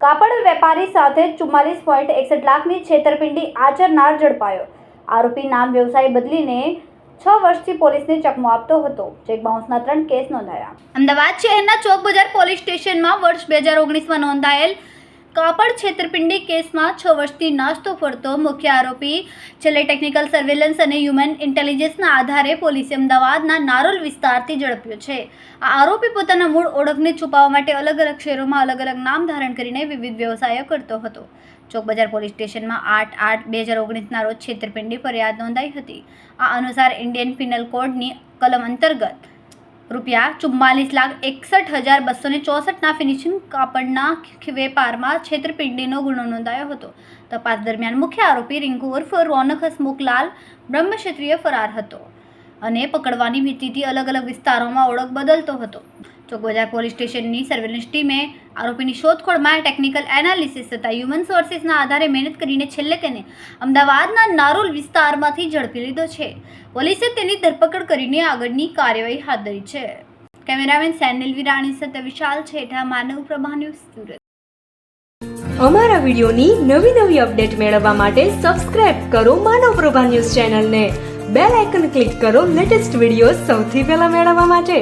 કાપડ વેપારી સાથે ચુમ્માલીસ પોઈન્ટ એકસઠ લાખની છેતરપિંડી આચરનાર ઝડપાયો. આરોપી નામ વ્યવસાય બદલીને છ વર્ષથી પોલીસને ચકમો આપતો હતો. ચેક બાઉન્સના ત્રણ કેસ નોંધાયા. અમદાવાદ શહેરના ચોક બજાર પોલીસ સ્ટેશનમાં વર્ષ બે હજાર ઓગણીસમાં નોંધાયેલ કાપડ છેતરપિંડી કેસમાં છ વર્ષથી નાસ્તો ફરતો મુખ્ય આરોપી. છેલ્લે ટેકનિકલ સર્વેલન્સ અને હ્યુમન ઇન્ટેલિજન્સના આધારે પોલીસે અમદાવાદના નારોલ વિસ્તારથી ઝડપ્યો છે. આ આરોપી પોતાના મૂળ ઓળખને છુપાવવા માટે અલગ અલગ શહેરોમાં અલગ અલગ નામ ધારણ કરીને વિવિધ વ્યવસાયો કરતો હતો. ચોકબજાર પોલીસ સ્ટેશનમાં આઠ આઠ બે હજાર ઓગણીસના રોજ છેતરપિંડી ફરિયાદ નોંધાઈ હતી. આ અનુસાર ઇન્ડિયન પિનલ કોડની કલમ અંતર્ગત રૂપિયા ચુમ્માલીસ લાખ એકસઠ હજાર બસો ને ચોસઠના ફિનિશિંગ કાપડના વેપારમાં છેતરપિંડીનો ગુનો નોંધાયો હતો. તપાસ દરમિયાન મુખ્ય આરોપી રિંકુ ઉર્ફ રોનક હસમુખલાલ બ્રહ્મક્ષત્રિય ફરાર હતો અને પકડવાની ભીતિથી અલગ અલગ વિસ્તારોમાં ઓળખ બદલતો હતો. ચોક ગોજા પોલીસ સ્ટેશનની સર્વેલન્સ ટીમે આરોપીની શોધખોળમાં ટેકનિકલ એનાલિસિસ તથા હ્યુમન સોર્સિસના આધારે મહેનત કરીને છેલ્લે તેને અમદાવાદના નારોલ વિસ્તારમાંથી ઝડપી લીધો છે. પોલીસે તેની ધરપકડ કરીને આગળની કાર્યવાહી હાથ ધરી છે. કેમેરામેન સેનિલ વિરાણી સાથે વિશાલ છેઠા, માનવ પ્રભા ન્યૂઝ સુરત. અમારા વિડીયોની નવી નવી અપડેટ મેળવવા માટે સબસ્ક્રાઇબ કરો માનવ પ્રભા ન્યૂઝ ચેનલને. બેલ આઇકન ક્લિક કરો લેટેસ્ટ વીડિયો સૌથી પહેલા મેળવવા માટે.